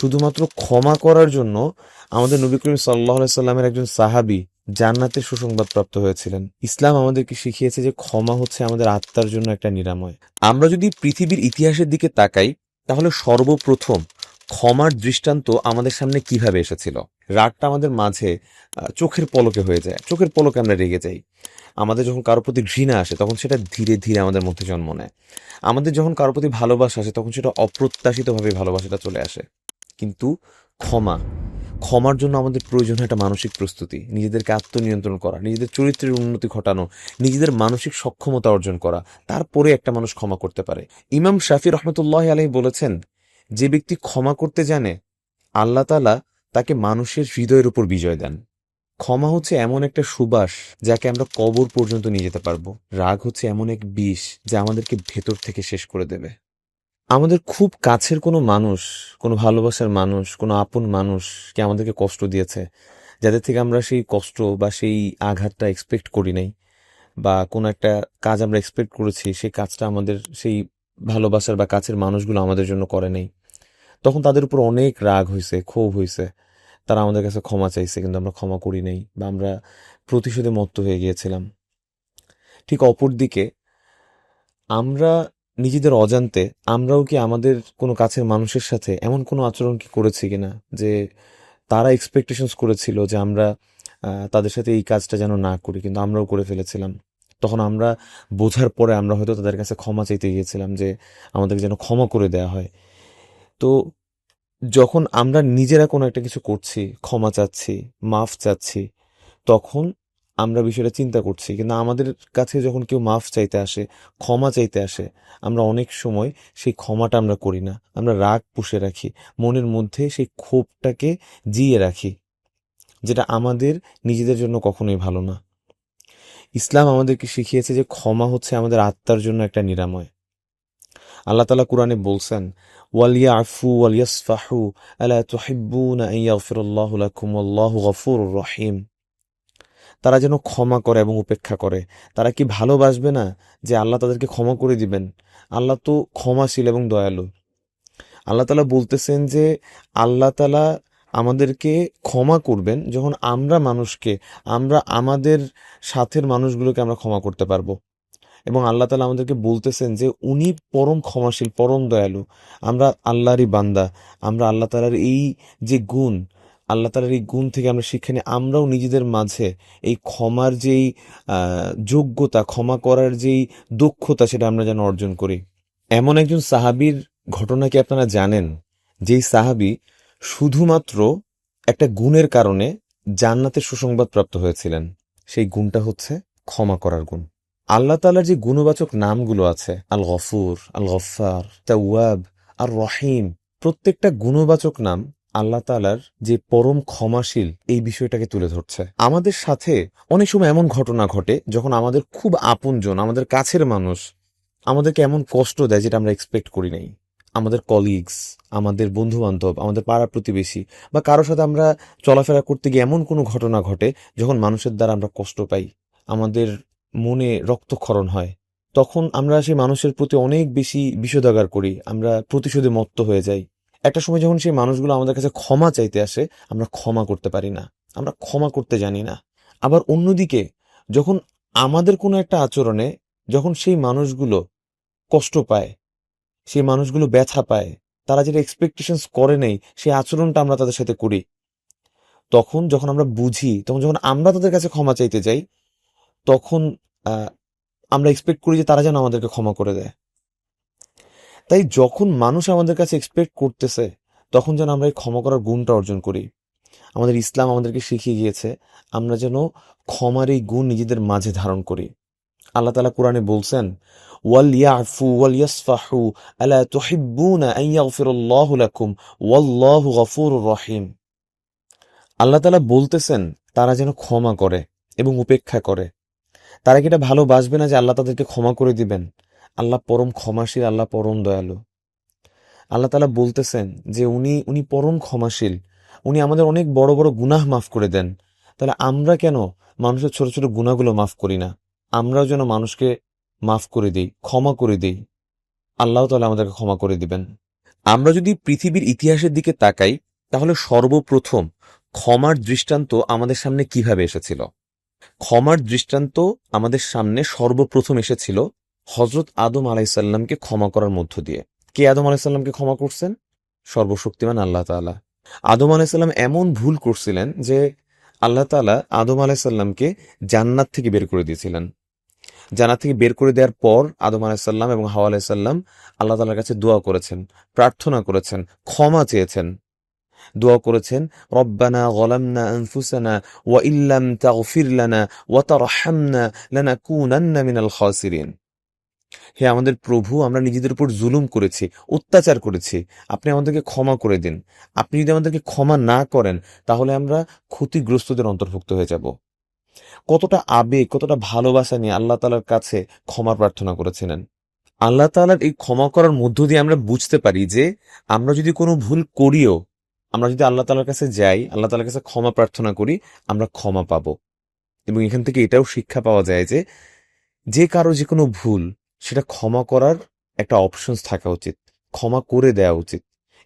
শুধুমাত্র ক্ষমা করার জন্য আমাদের নবী করিম সাল্লাহ সাল্লামের একজন সাহাবি জান্নাতের সুসংবাদ প্রাপ্ত হয়েছিলেন। ইসলাম আমাদেরকে শিখিয়েছে যে ক্ষমা হচ্ছে আমাদের আত্মার জন্য একটা নিরাময়। আমরা যদি পৃথিবীর ইতিহাসের দিকে তাকাই, তাহলে সর্বপ্রথম ক্ষমার দৃষ্টান্ত আমাদের সামনে কীভাবে এসেছিল? রাগটা আমাদের মাঝে চোখের পলকে হয়ে যায়। চোখের পলকে আমরা রেগে যাই। আমাদের যখন কারোর প্রতি ঘৃণা আসে, তখন সেটা ধীরে ধীরে আমাদের মধ্যে জন্ম নেয়। আমাদের যখন কারোর প্রতি ভালোবাসা আসে, তখন সেটা অপ্রত্যাশিতভাবে ভালোবাসাটা চলে আসে। কিন্তু ক্ষমা। ক্ষমার জন্য আমাদের প্রয়োজন একটা মানসিক প্রস্তুতি, নিজেদেরকে আত্মনিয়ন্ত্রণ করা, নিজেদের চরিত্রের উন্নতি ঘটানো, নিজেদের মানসিক সক্ষমতা অর্জন করা, তারপরে একটা মানুষ ক্ষমা করতে পারে। ইমাম শাফি রহমতুল্লাহ আলহী বলেছেন, যে ব্যক্তি ক্ষমা করতে জানে, আল্লাহ তালা তাকে মানুষের হৃদয়ের উপর বিজয় দেন। ক্ষমা হচ্ছে এমন একটা সুবাস যাকে আমরা কবর পর্যন্ত নিয়ে যেতে পারব। রাগ হচ্ছে এমন এক বিষ যা আমাদেরকে ভেতর থেকে শেষ করে দেবে। আমাদের খুব কাছের কোনো মানুষ, কোনো ভালোবাসার মানুষ, কোনো আপন মানুষ কে আমাদেরকে কষ্ট দিয়েছে? যাদের থেকে আমরা সেই কষ্ট বা সেই আঘাতটা এক্সপেক্ট করি নাই বা কোনো একটা কাজ আমরা এক্সপেক্ট করেছি, সেই কাজটা আমাদের, সেই ভালোবাসার বা কাছের মানুষগুলো আমাদের জন্য করে নেই। তখন তাদের উপর অনেক রাগ হয়েছে ক্ষোভ হয়েছে তারা আমাদের কাছে ক্ষমা চাইছে, কিন্তু আমরা ক্ষমা করি নাই বা আমরা প্রতিশোধে মত্ত হয়ে গিয়েছিলাম। ঠিক অপরদিকে আমরা নিজেদের অজান্তে আমরাও কি আমাদের কোনো কাছের মানুষের সাথে এমন কোনো আচরণ কি করেছি কিনা? যে তারা এক্সপেকটেশনস করেছিল যে আমরা তাদের সাথে এই কাজটা যেন না করি, কিন্তু আমরাও করে ফেলেছিলাম। তখন আমরা বোঝার পরে আমরা হয়তো তাদের কাছে ক্ষমা চাইতে গিয়েছিলাম যে আমাদেরকে যেন ক্ষমা করে দেওয়া হয়। তো যখন আমরা নিজেরা কোনো একটা কিছু করছি, ক্ষমা চাচ্ছি, মাফ চাচ্ছি, তখন আমরা বিষয়টা চিন্তা করছি। কিন্তু আমাদের কাছে যখন কেউ মাফ চাইতে আসে, ক্ষমা চাইতে আসে, আমরা অনেক সময় সেই ক্ষমাটা আমরা করি না। আমরা রাগ পুষে রাখি, মনের মধ্যে সেই ক্ষোভটাকে জিয়ে রাখি, যেটা আমাদের নিজেদের জন্য কখনোই ভালো না। ইসলাম আমাদেরকে শিখিয়েছে যে ক্ষমা হচ্ছে আমাদের আত্মার জন্য একটা নিরাময়। আল্লাহ তালা কোরআনে বলছেন ওয়ালিয়া আফু ওয়ালিয়াসফাহু আলা তুহিব্বুনা আন ইয়াগফিরাল্লাহু লাকুম, ওয়াল্লাহু গফুরুর রহিম। তারা যেন ক্ষমা করে এবং উপেক্ষা করে। তারা কি ভালোবাসবে না যে আল্লাহ তাদেরকে ক্ষমা করে দিবেন? আল্লাহ তো ক্ষমাশীল এবং দয়ালু। আল্লাহ তালা বলতেছেন যে আল্লাহ তালা আমাদেরকে ক্ষমা করবেন যখন আমরা মানুষকে, আমরা আমাদের সাথের মানুষগুলোকে আমরা ক্ষমা করতে পারব। এবং আল্লাহ তালা আমাদেরকে বলতেছেন যে উনি পরম ক্ষমাশীল, পরম দয়ালু। আমরা আল্লাহরই বান্দা, আমরা আল্লাহ তালার এই যে গুণ আল্লাহ তালার এই গুণ থেকে আমরা শিক্ষা নিই। আমরাও নিজেদের মাঝে এই ক্ষমার যেই যোগ্যতা, ক্ষমা করার যেই দক্ষতা সেটা আমরা যেন অর্জন করি। এমন একজন সাহাবীর ঘটনা কি আপনারা জানেন? যেই সাহাবী শুধুমাত্র একটা গুণের কারণে জান্নাতের সুসংবাদ প্রাপ্ত হয়েছিলেন। সেই গুণটা হচ্ছে ক্ষমা করার গুণ। আল্লাহ তালার যে গুণবাচক নামগুলো আছে আল গফুর আল গফার তাওয়াব আর রহিম প্রত্যেকটা গুণবাচক নাম আল্লাহ তালার যে পরম ক্ষমাশীল এই বিষয়টাকে তুলে ধরছে। আমাদের সাথে অনেক সময় এমন ঘটনা ঘটে যখন আমাদের খুব আপনজন, আমাদের কাছের মানুষ আমাদেরকে এমন কষ্ট দেয় যেটা আমরা এক্সপেক্ট করি নাই। আমাদের কলিগস আমাদের বন্ধু বান্ধব আমাদের পাড়া প্রতিবেশী বা কারোর সাথে আমরা চলাফেরা করতে গিয়ে এমন কোনো ঘটনা ঘটে যখন মানুষের দ্বারা আমরা কষ্ট পাই, আমাদের মনে রক্তক্ষরণ হয়, তখন আমরা সেই মানুষের প্রতি অনেক বেশি বিষোদাগার করি, আমরা প্রতিশোধে মত্ত হয়ে যাই। একটা সময় যখন সেই মানুষগুলো আমাদের কাছে ক্ষমা চাইতে আসে, আমরা ক্ষমা করতে পারি না। আমরা ক্ষমা করতে জানি না। আবার অন্যদিকে, যখন আমাদের কোনো একটা আচরণে যখন সেই মানুষগুলো কষ্ট পায়, সেই মানুষগুলো ব্যথা পায়, তারা যেটা এক্সপেকটেশনস করে নেই, সেই আচরণটা আমরা তাদের সাথে করি। তখন যখন আমরা বুঝি, তখন যখন আমরা তাদের কাছে ক্ষমা চাইতে যাই, তখন আমরা এক্সপেক্ট করি যে তারা যেন আমাদেরকে ক্ষমা করে দেয়। তাই যখন মানুষ আমাদের কাছে এক্সপেক্ট করতেছে, তখন যেন আমরা এই ক্ষমা করার গুণটা অর্জন করি। আমাদের ইসলাম আমাদেরকে শিখিয়ে গিয়েছে, আমরা যেন ক্ষমার এই গুণ নিজেদের মাঝে ধারণ করি। আল্লাহ তালা কোরআনে বলছেন, ওয়াল ইয়াফু ওয়াল আলা রহিম। আল্লাহ তালা বলতেছেন, তারা যেন ক্ষমা করে এবং উপেক্ষা করে। তারা কি এটা ভালোবাসবে না যে আল্লাহ তাদেরকে ক্ষমা করে দিবেন? আল্লাহ পরম ক্ষমাশীল, আল্লাহ পরম দয়ালু। আল্লাহ তালা বলতেছেন যে উনি উনি পরম ক্ষমাশীল। উনি আমাদের অনেক বড় বড় গুনাহ মাফ করে দেন। তাহলে আমরা কেন মানুষের ছোট ছোট গুনাহগুলো মাফ করি না? আমরাও যেন মানুষকে মাফ করে দিই, ক্ষমা করে দিই। আল্লাহ তালা আমাদেরকে ক্ষমা করে দিবেন। আমরা যদি পৃথিবীর ইতিহাসের দিকে তাকাই, তাহলে সর্বপ্রথম ক্ষমার দৃষ্টান্ত আমাদের সামনে কীভাবে এসেছিল? ক্ষমার দৃষ্টান্ত আমাদের সামনে সর্বপ্রথম এসেছিল হজরত আদম আলাইসাল্লামকে ক্ষমা করার মধ্য দিয়ে। কে আদম আলাইসাল্লামকে ক্ষমা করছেন? সর্বশক্তিমান আল্লাহ তাআলা। আদম আলাইসাল্লাম এমন ভুল করছিলেন যে আল্লাহ তাআলা আদম আলাইসাল্লামকে জান্নাত থেকে বের করে দিয়েছিলেন। জান্নাত থেকে বের করে দেওয়ার পর আদম আলাইসাল্লাম এবং হাওয়া আলাইসাল্লাম আল্লাহ তাআলার কাছে দোয়া করেছেন, প্রার্থনা করেছেন, ক্ষমা চেয়েছেন। দোয়া করেছেন, রব্বানা গলামনা আনফুসানা ওয়া ইল্লাম তাগফির লানা ওয়া তারহামনা লানাকুনান্না মিনাল খাসিরিন। হে আমাদের প্রভু, আমরা নিজেদের উপর জুলুম করেছি, অত্যাচার করেছি। আপনি আমাদেরকে ক্ষমা করে দিন। আপনি যদি আমাদেরকে ক্ষমা না করেন, তাহলে আমরা ক্ষতিগ্রস্তদের অন্তর্ভুক্ত হয়ে যাব। কতটা আবেগ, কতটা ভালোবাসা নিয়ে আল্লাহ তালার কাছে ক্ষমা প্রার্থনা করেছিলেন। আল্লাহ তালার এই ক্ষমা করার মধ্য দিয়ে আমরা বুঝতে পারি যে, আমরা যদি কোনো ভুল করিও, আমরা যদি আল্লাহ তালার কাছে যাই, আল্লাহ তালার কাছে ক্ষমা প্রার্থনা করি, আমরা ক্ষমা পাবো। এবং এখান থেকে এটাও শিক্ষা পাওয়া যায় যে যে কারও যে কোনো ভুল সেটা ক্ষমা করার একটা অপশনস থাকা উচিত, ক্ষমা করে দেওয়া উচিত।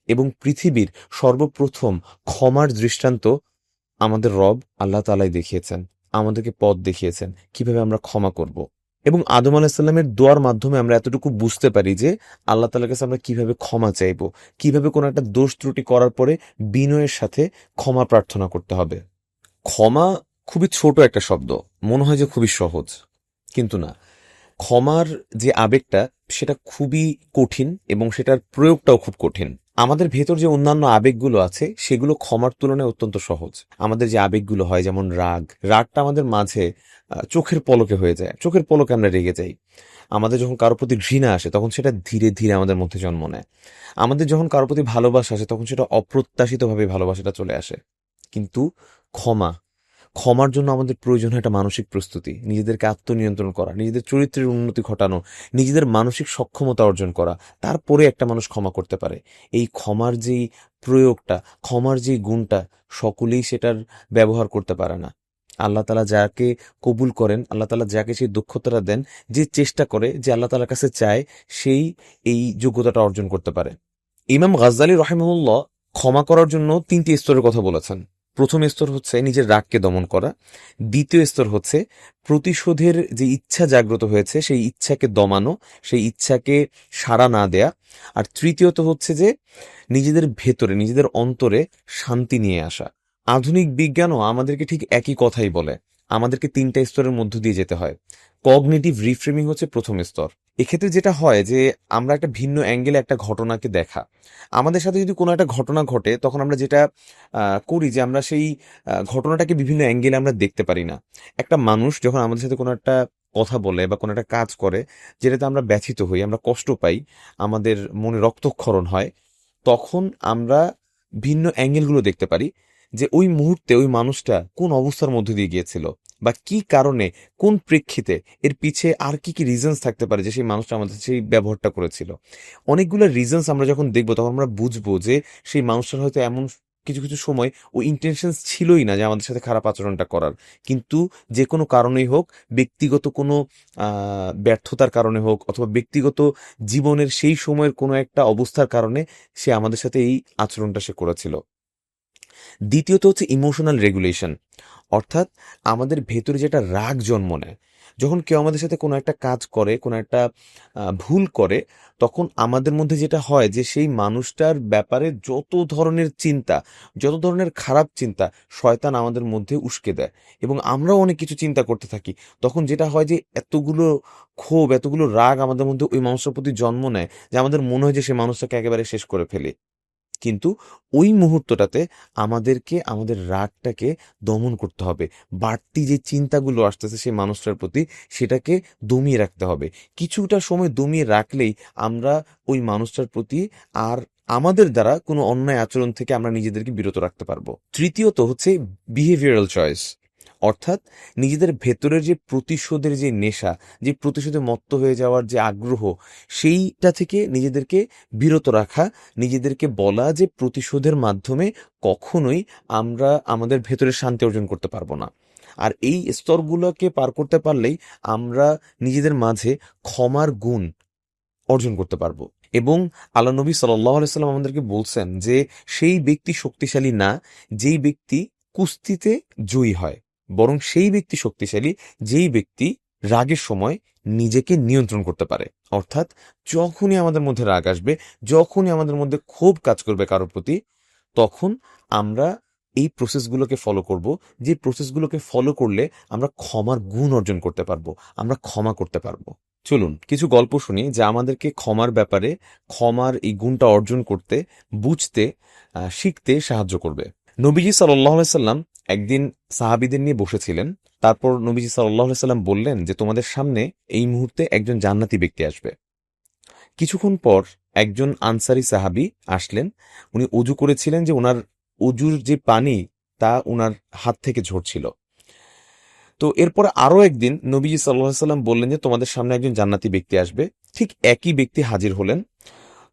এবং পৃথিবীর সর্বপ্রথম ক্ষমার দৃষ্টান্ত আমাদের রব আল্লাহ তালাই দেখিয়েছেন, আমাদেরকে পথ দেখিয়েছেন, কীভাবে আমরা ক্ষমা করব। এবং আদম আলাহিসাল্লামের দোয়ার মাধ্যমে আমরা এতটুকু বুঝতে পারি যে আল্লাহ তালার কাছে আমরা কীভাবে ক্ষমা চাইব, কীভাবে কোনো একটা দোষ ত্রুটি করার পরে বিনয়ের সাথে ক্ষমা প্রার্থনা করতে হবে। ক্ষমা খুবই ছোট একটা শব্দ, মনে হয় যে খুবই সহজ, কিন্তু না। ক্ষমার যে আবেগটা, সেটা খুবই কঠিন এবং সেটার প্রয়োগটাও খুব কঠিন। আমাদের ভেতর যে অন্যান্য আবেগগুলো আছে, সেগুলো ক্ষমার তুলনায় অত্যন্ত সহজ। আমাদের যে আবেগগুলো হয়, যেমন রাগ, রাগটা আমাদের মাঝে চোখের পলকে হয়ে যায়। চোখের পলকে আমরা রেগে যাই। আমাদের যখন কারোর প্রতি ঘৃণা আসে, তখন সেটা ধীরে ধীরে আমাদের মধ্যে জন্ম নেয়। আমাদের যখন কারোর প্রতি ভালোবাসা আসে, তখন সেটা অপ্রত্যাশিতভাবে ভালোবাসাটা চলে আসে। কিন্তু ক্ষমা ক্ষমার জন্য আমাদের প্রয়োজন হয় একটা মানসিক প্রস্তুতি, নিজেদেরকে আত্মনিয়ন্ত্রণ করা, নিজেদের চরিত্রের উন্নতি ঘটানো, নিজেদের মানসিক সক্ষমতা অর্জন করা, তারপরে একটা মানুষ ক্ষমা করতে পারে। এই ক্ষমার যেই প্রয়োগটা, ক্ষমার যেই গুণটা, সকলেই সেটার ব্যবহার করতে পারে না। আল্লাহ তালা যাকে কবুল করেন, আল্লাহ তালা যাকে সেই দক্ষতাটা দেন, যে চেষ্টা করে যে আল্লাহ তালার কাছে চায়, সেই এই যোগ্যতাটা অর্জন করতে পারে। ইমাম গাজ্জালি রহেমুল্লাহ ক্ষমা করার জন্য তিনটি স্তরের কথা বলেছেন। প্রথম স্তর হচ্ছে নিজের রাগকে দমন করা। দ্বিতীয় স্তর হচ্ছে প্রতিশোধের যে ইচ্ছা জাগ্রত হয়েছে, সেই ইচ্ছাকে দমানো, সেই ইচ্ছাকে সাড়া না দেয়া। আর তৃতীয়ত হচ্ছে যে নিজেদের ভেতরে, নিজেদের অন্তরে শান্তি নিয়ে আসা। আধুনিক বিজ্ঞানও আমাদেরকে ঠিক একই কথাই বলে। আমাদেরকে তিনটা স্তরের মধ্য দিয়ে যেতে হয়। কগনেটিভ রিফ্রেমিং হচ্ছে প্রথম স্তর। এক্ষেত্রে যেটা হয় যে, আমরা একটা ভিন্ন অ্যাঙ্গেলে একটা ঘটনাকে দেখা। আমাদের সাথে যদি কোনো একটা ঘটনা ঘটে, তখন আমরা যেটা করি যে, আমরা সেই ঘটনাটাকে বিভিন্ন অ্যাঙ্গেলে আমরা দেখতে পারি না। একটা মানুষ যখন আমাদের সাথে কোনো একটা কথা বলে বা কোনো একটা কাজ করে, যেটাতে আমরা ব্যথিত হই, আমরা কষ্ট পাই, আমাদের মনে রক্তক্ষরণ হয়, তখন আমরা ভিন্ন অ্যাঙ্গেলগুলো দেখতে পারি যে, ওই মুহূর্তে ওই মানুষটা কোন অবস্থার মধ্যে দিয়ে গিয়েছিল? বা কি কারণে, কোন প্রেক্ষিতে এর পিছে আর কি কি রিজনস থাকতে পারে যে সেই মানুষটা আমাদের সেই ব্যবহারটা করেছিল? অনেকগুলো রিজনস আমরা যখন দেখব তখন আমরা বুঝব যে সেই মানুষটার হয়তো এমন কিছু কিছু সময় ওই ইন্টেনশনস ছিলই না যে আমাদের সাথে খারাপ আচরণটা করার। কিন্তু যে কোনো কারণেই হোক, ব্যক্তিগত কোনো ব্যর্থতার কারণে হোক অথবা ব্যক্তিগত জীবনের সেই সময়ের কোনো একটা অবস্থার কারণে সে আমাদের সাথে এই আচরণটা সে করেছিল। দ্বিতীয়ত হচ্ছে ইমোশনাল রেগুলেশন অর্থাৎ আমাদের ভেতরে যেটা রাগ জন্ম নেয়, যখন কেউ আমাদের সাথে কোনো একটা কাজ করে, কোনো একটা ভুল করে, তখন আমাদের মধ্যে যেটা হয় যে সেই মানুষটার ব্যাপারে যত ধরনের চিন্তা, যত ধরনের খারাপ চিন্তা শয়তান আমাদের মধ্যে উস্কে দেয় এবং আমরাও অনেক কিছু চিন্তা করতে থাকি। তখন যেটা হয় যে এতগুলো ক্ষোভ, এতগুলো রাগ আমাদের মধ্যে ওই মানুষটার প্রতি জন্ম নেয় যে আমাদের মনে হয় যে সেই মানুষটাকে একেবারে শেষ করে ফেলি। কিন্তু ওই মুহূর্তটাতে আমাদেরকে, আমাদের রাগটাকে দমন করতে হবে। বাড়তি যে চিন্তাগুলো আসতেছে সেই মানুষটার প্রতি, সেটাকে দমিয়ে রাখতে হবে। কিছুটা সময় দমিয়ে রাখলেই আমরা ওই মানুষটার প্রতি আর আমাদের দ্বারা কোনো অন্যায় আচরণ থেকে আমরা নিজেদেরকে বিরত রাখতে পারব। তৃতীয়ত হচ্ছে বিহেভিয়ারাল চয়েস অর্থাৎ নিজেদের ভেতরের যে প্রতিশোধের যে নেশা, যে প্রতিশোধে মত্ত হয়ে যাওয়ার যে আগ্রহ, সেইটা থেকে নিজেদেরকে বিরত রাখা, নিজেদেরকে বলা যে প্রতিশোধের মাধ্যমে কখনোই আমরা আমাদের ভেতরে শান্তি অর্জন করতে পারব না। আর এই স্তরগুলোকে পার করতে পারলেই আমরা নিজেদের মাঝে ক্ষমার গুণ অর্জন করতে পারব। এবং আল্লাহ নবী সাল্লাহ আলাইসাল্লাম আমাদেরকে বলছেন যে, সেই ব্যক্তি শক্তিশালী না, যেই ব্যক্তি কুস্তিতে জয়ী হয়। বরং সেই ব্যক্তি শক্তিশালী যেই ব্যক্তি রাগের সময় নিজেকে নিয়ন্ত্রণ করতে পারে। অর্থাৎ যখনই আমাদের মধ্যে রাগ আসবে, যখনই আমাদের মধ্যে ক্ষোভ কাজ করবে কারোর প্রতি, তখন আমরা এই প্রসেসগুলোকে ফলো করব, যে প্রসেসগুলোকে ফলো করলে আমরা ক্ষমার গুণ অর্জন করতে পারব, আমরা ক্ষমা করতে পারব। চলুন, কিছু গল্প শুনি যা আমাদেরকে ক্ষমার ব্যাপারে, ক্ষমার এই গুণটা অর্জন করতে, বুঝতে শিখতে সাহায্য করবে। নবীজি সাল্লাহ সাল্লাম একদিন সাহাবিদের নিয়ে বসেছিলেন। তারপর নবীজি সাল্লাহ সাল্লাম বললেন যে, তোমাদের সামনে এই মুহূর্তে একজন জান্নাতি ব্যক্তি আসবে। কিছুক্ষণ পর একজন আনসারি সাহাবি আসলেন। উনি অজু করেছিলেন যে ওনার অজুর যে পানি, তা ওনার হাত থেকে ঝরছিল। তো এরপরে আরও একদিন নবীজি সাল্লাহ সাল্লাম বললেন যে, তোমাদের সামনে একজন জান্নাতি ব্যক্তি আসবে। ঠিক একই ব্যক্তি হাজির হলেন।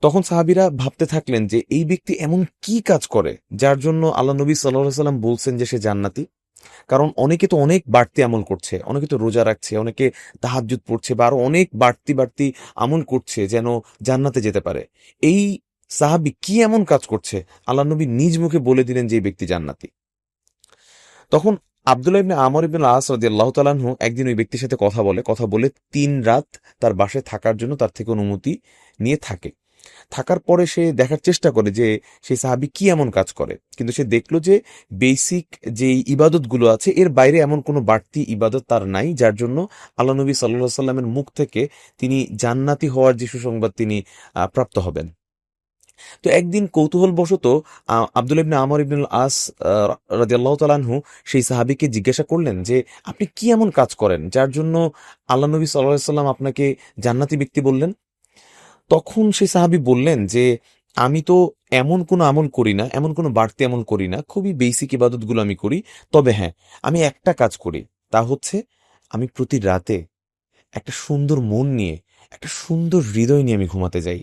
তখন সাহাবিরা ভাবতে থাকলেন যে এই ব্যক্তি এমন কি কাজ করে, যার জন্য আল্লাহ নবী সাল্লাহ সাল্লাম বলছেন যে সে জান্নাতি। কারণ অনেকে তো অনেক বাড়তি আমল করছে, অনেকে তো রোজা রাখছে, অনেকে তাহাজ্জুদ পড়ছে বা আরও অনেক বাড়তি বাড়তি আমল করছে যেন জান্নাতে যেতে পারে। এই সাহাবি কি এমন কাজ করছে? আল্লাহ নবী নিজ মুখে বলে দিলেন যে এই ব্যক্তি জান্নাতি। তখন আবদুল্লাহ ইবনে আমর ইবনে আস রাদিয়াল্লাহু তাআলাহু একদিন ওই ব্যক্তির সাথে কথা বলে কথা বলে তিন রাত তার বাসায় থাকার জন্য তার থেকে অনুমতি নিয়ে থাকে। থাকার পরে সে দেখার চেষ্টা করে যে সেই সাহাবি কি এমন কাজ করে। কিন্তু সে দেখল যে বেসিক যে ইবাদতগুলো আছে, এর বাইরে এমন কোনো বাড়তি ইবাদত তার নাই, যার জন্য আল্লাহ নবী সাল্লাহ সাল্লামের মুখ থেকে তিনি জান্নাতি হওয়ার যে সুসংবাদ তিনি প্রাপ্ত হবেন। তো একদিন কৌতূহলবশত আব্দুল ইবনে আমর ইবনুল আস রাদিয়াল্লাহু তাআলাহু সেই সাহাবীকে জিজ্ঞাসা করলেন যে, আপনি কি এমন কাজ করেন, যার জন্য আল্লাহ নবী আলাইহি সাল্লাম আপনাকে জান্নাতি ব্যক্তি বললেন? তখন সেই সাহাবী বললেন যে, আমি তো এমন কোনো আমল করি না, এমন কোনো বাড়তি আমল করি না, খুবই বেসিক ইবাদতগুলো আমি করি। তবে হ্যাঁ আমি একটা কাজ করি, তা হচ্ছে আমি প্রতি রাতে একটা সুন্দর মন নিয়ে, একটা সুন্দর হৃদয় নিয়ে আমি ঘুমাতে যাই।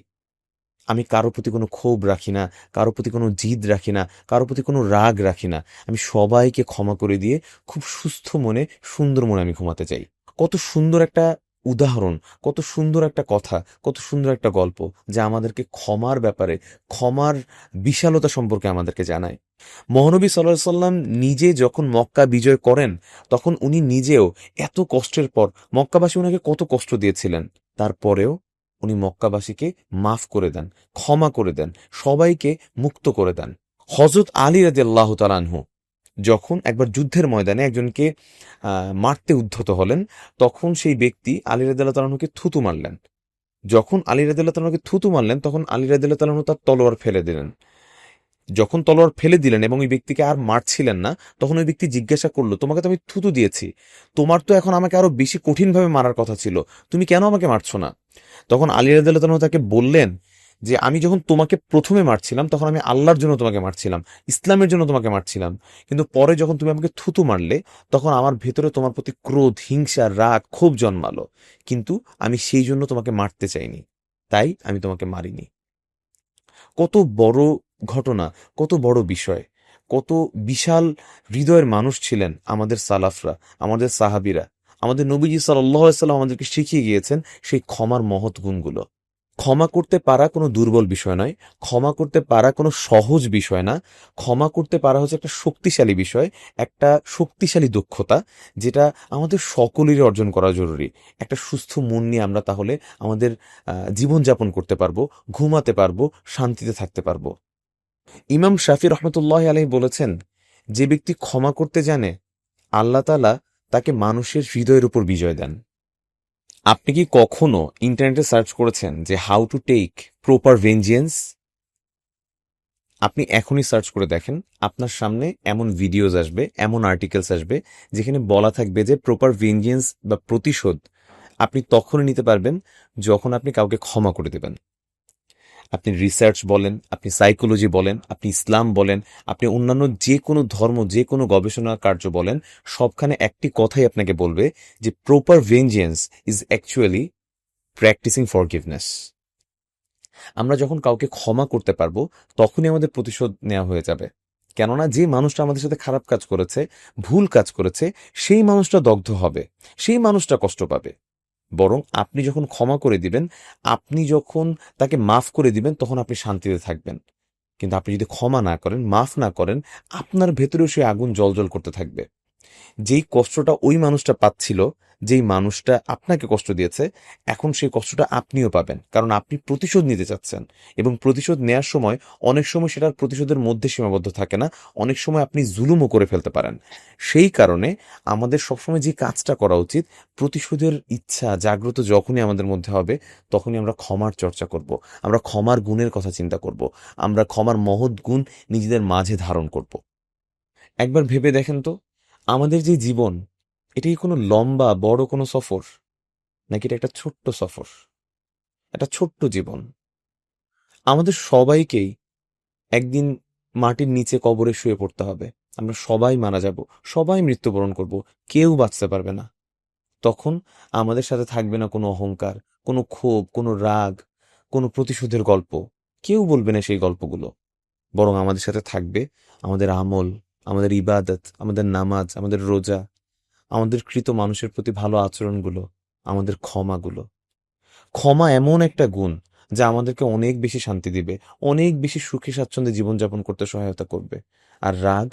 আমি কারও প্রতি কোনো ক্ষোভ রাখি না, কারও প্রতি কোনো জিদ রাখি না, কারও প্রতি কোনো রাগ রাখি না। আমি সবাইকে ক্ষমা করে দিয়ে খুব সুস্থ মনে, সুন্দর মনে আমি ঘুমাতে চাই কত সুন্দর একটা উদাহরণ, কত সুন্দর একটা কথা, কত সুন্দর একটা গল্প যা আমাদেরকে ক্ষমার ব্যাপারে, ক্ষমার বিশালতা সম্পর্কে আমাদেরকে জানায়। মহানবী সাল্লাহ সাল্লাম নিজে যখন মক্কা বিজয় করেন, তখন উনি নিজেও এত কষ্টের পর মক্কাবাসী ওনাকে কত কষ্ট দিয়েছিলেন। তারপরেও উনি মক্কাবাসীকে মাফ করে দেন, ক্ষমা করে দেন, সবাইকে মুক্ত করে দেন। হজরত আলী রাজি আল্লাহ তালানহু যখন একবার যুদ্ধের ময়দানে একজনকে মারতে উদ্ধত হলেন, তখন সেই ব্যক্তি আলী রাদিল্লাহ তালাহুকে থুতু মারলেন। যখন আলী রাদিল্লাহ তালাহুকে থুতু মারলেন, তখন আলী রাদিল্লাহ তালাহু তার তলোয়ার ফেলে দিলেন। যখন তলোয়ার ফেলে দিলেন এবং ওই ব্যক্তিকে আর মারছিলেন না, তখন ওই ব্যক্তি জিজ্ঞাসা করল, তোমাকে তো আমি থুতু দিয়েছি। তোমার তো এখন আমাকে আরও বেশি কঠিনভাবে মারার কথা ছিল। তুমি কেন আমাকে মারছো না? তখন আলী রাদিল্লাহ তালাহু তাকে বললেন যে আমি যখন তোমাকে প্রথমে মারছিলাম, তখন আমি আল্লাহর জন্য তোমাকে মারছিলাম, ইসলামের জন্য তোমাকে মারছিলাম। কিন্তু পরে যখন তুমি আমাকে থুতু মারলে, তখন আমার ভেতরে তোমার প্রতি ক্রোধ, হিংসা, রাগ ক্ষোভ জন্মালো। কিন্তু আমি সেই জন্য তোমাকে মারতে চাইনি। তাই আমি তোমাকে মারিনি। কত বড় ঘটনা, কত বড় বিষয়, কত বিশাল হৃদয়ের মানুষ ছিলেন আমাদের সালাফরা, আমাদের সাহাবিরা। আমাদের নবীজি সাল্লাম আমাদেরকে শিখিয়ে গিয়েছেন সেই ক্ষমার মহৎ গুণগুলো। ক্ষমা করতে পারা কোনো দুর্বল বিষয় নয়, ক্ষমা করতে পারা কোনো সহজ বিষয় না, ক্ষমা করতে পারা হচ্ছে একটা শক্তিশালী বিষয়, একটা শক্তিশালী দক্ষতা, যেটা আমাদের সকলেরই অর্জন করা জরুরি। একটা সুস্থ মন নিয়ে আমরা তাহলে আমাদের জীবনযাপন করতে পারব, ঘুমাতে পারব, শান্তিতে থাকতে পারব। ইমাম শাফি রহমতুল্লাহ আলাই বলেছেন, যে ব্যক্তি ক্ষমা করতে জানে, আল্লাহ তালা তাকে মানুষের হৃদয়ের উপর বিজয় দেন। আপনি কি কখনো ইন্টারনেটে সার্চ করেছেন যে how to take proper vengeance? আপনি এখনই সার্চ করে দেখেন, আপনার সামনে এমন ভিডিওস আসবে, এমন আর্টিকেলস আসবে, যেখানে বলা থাকবে যে প্রপার ভেঞ্জিয়েন্স বা প্রতিশোধ আপনি তখনই নিতে পারবেন যখন আপনি কাউকে ক্ষমা করে দেবেন। আপনি রিসার্চ বলেন, আপনি সাইকোলজি বলেন, আপনি ইসলাম বলেন, আপনি অন্যান্য যে কোনো ধর্ম, যে কোনো গবেষণা কার্য বলেন, সবখানে একটি কথাই আপনাকে বলবে যে proper vengeance is actually practicing forgiveness আমরা যখন কাউকে ক্ষমা করতে পারব, তখনই আমাদের প্রতিশোধ নেওয়া হয়ে যাবে। কেননা যে মানুষটা আমাদের সাথে খারাপ কাজ করেছে, ভুল কাজ করেছে, সেই মানুষটা দগ্ধ হবে, সেই মানুষটা কষ্ট পাবে। বরং আপনি যখন ক্ষমা করে দিবেন, আপনি যখন তাকে মাফ করে দিবেন, তখন আপনি শান্তিতে থাকবেন। কিন্তু আপনি যদি ক্ষমা না করেন, মাফ না করেন, আপনার ভেতরেও সেই আগুন জলজল করতে থাকবে। যেই কষ্টটা ওই মানুষটা পাচ্ছিল যেই মানুষটা আপনাকে কষ্ট দিয়েছে, এখন সেই কষ্টটা আপনিও পাবেন। কারণ আপনি প্রতিশোধ নিতে চাচ্ছেন এবং প্রতিশোধ নেওয়ার সময় অনেক সময় সেটার প্রতিশোধের মধ্যে সীমাবদ্ধ থাকে না, অনেক সময় আপনি জুলুমও করে ফেলতে পারেন। সেই কারণে আমাদের সবসময় যে কাজটা করা উচিত, প্রতিশোধের ইচ্ছা জাগ্রত যখনই আমাদের মধ্যে হবে, তখনই আমরা ক্ষমার চর্চা করব। আমরা ক্ষমার গুণের কথা চিন্তা করব। আমরা ক্ষমার মহৎ গুণ নিজেদের মাঝে ধারণ করব। একবার ভেবে দেখেন তো, আমাদের যে জীবন এটা কি কোনো লম্বা, বড় কোনো সফর? নাকি এটা একটা ছোট্ট সফর? একটা ছোট্ট জীবন? আমাদের সবাইকেই একদিন মাটির নিচে কবরে শুয়ে পড়তে হবে। আমরা সবাই মারা যাব, সবাই মৃত্যুবরণ করব, কেউ বাঁচতে পারবে না। তখন আমাদের সাথে থাকবে না কোনো অহংকার, কোনো ক্ষোভ, কোনো রাগ, কোনো প্রতিশোধের গল্প। কেউ বলবে না সেই গল্পগুলো। বরং আমাদের সাথে থাকবে আমাদের আমল, আমাদের ইবাদত, আমাদের নামাজ, আমাদের রোজা। আমাদের কৃত মানুষের প্রতি ভালো আচরণগুলো, আমাদের ক্ষমাগুলো। ক্ষমা এমন একটা গুণ যা আমাদেরকে অনেক বেশি শান্তি দিবে, অনেক বেশি সুখী স্বাচ্ছন্দ্যে জীবনযাপন করতে সহায়তা করবে। আর রাগ,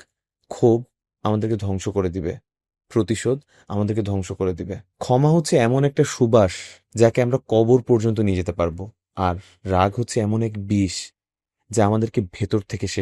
ক্ষোভ আমাদেরকে ধ্বংস করে দিবে। প্রতিশোধ আমাদেরকে ধ্বংস করে দিবে। ক্ষমা হচ্ছে এমন একটা সুবাস যাকে আমরা কবর পর্যন্ত নিয়ে যেতে পারব। আর রাগ হচ্ছে এমন এক বিষ যা আমাদেরকে ভেতর থেকে শেষ